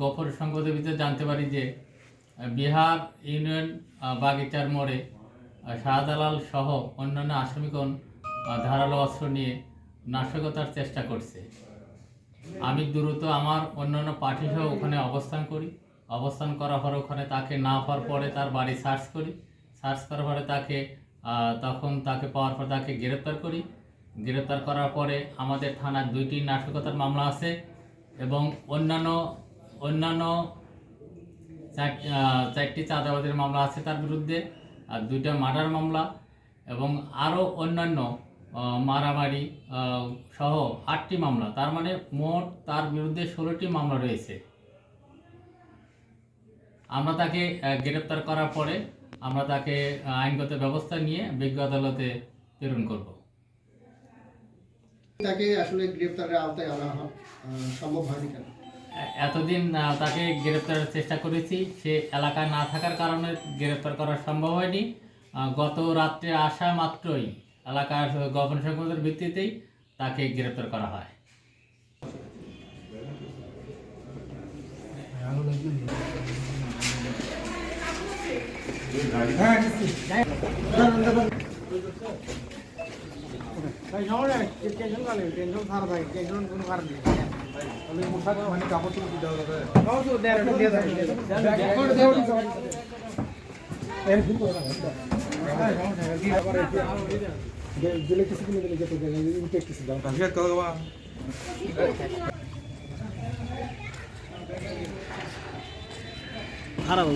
গোপন সংবাদের ভিতরে জানতে পারি যে বিহার ইউনিয়ন বাগিচার মোড়ে শাহজালাল সহ অন্যান্য আসামিগণ ধারালো অস্ত্র নিয়ে নাশকতার চেষ্টা করছে। আমি দ্রুত আমার অন্যান্য পার্টি সহ ওখানে অবস্থান করি। অবস্থান করার পর ওখানে তাকে না পাওয়ার পরে তার বাড়ি সার্চ করি। সার্চ করার পরে তাকে তখন তাকে পাওয়ার পর তাকে গ্রেপ্তার করি। গ্রেপ্তার করার পরে আমাদের থানার দুইটি নাশকতার মামলা আছে এবং অন্যান্য অন্যান্য চারটি চাঁদাবাদের মামলা আছে তার বিরুদ্ধে, আর দুইটা মার্ডার মামলা, এবং আরও অন্যান্য মারামারি সহ আটটি মামলা, তার মানে মোট তার বিরুদ্ধে ষোলোটি মামলা রয়েছে। আমরা তাকে গ্রেপ্তার করার পরে আমরা তাকে আইনগত ব্যবস্থা নিয়ে বিজ্ঞ আদালতে প্রেরণ করব। তাকে আসলে গ্রেপ্তারের আওতায় আনা সম্ভব হয়নি কেন? এতদিন তাকে গ্রেপ্তারের চেষ্টা করেছি। সে এলাকায় না থাকার কারণে গ্রেপ্তার করা সম্ভব হয়নি। গত রাত্রে আসা মাত্রই এলাকার গোপন সংবাদের ভিত্তিতেই তাকে গ্রেপ্তার করা হয়। টেনশন ছাড়া থাকে টেনশন কোনো কারণ নেই। কাপড় চোপড় দেয় ওটা দিয়ে থাকে খারাপ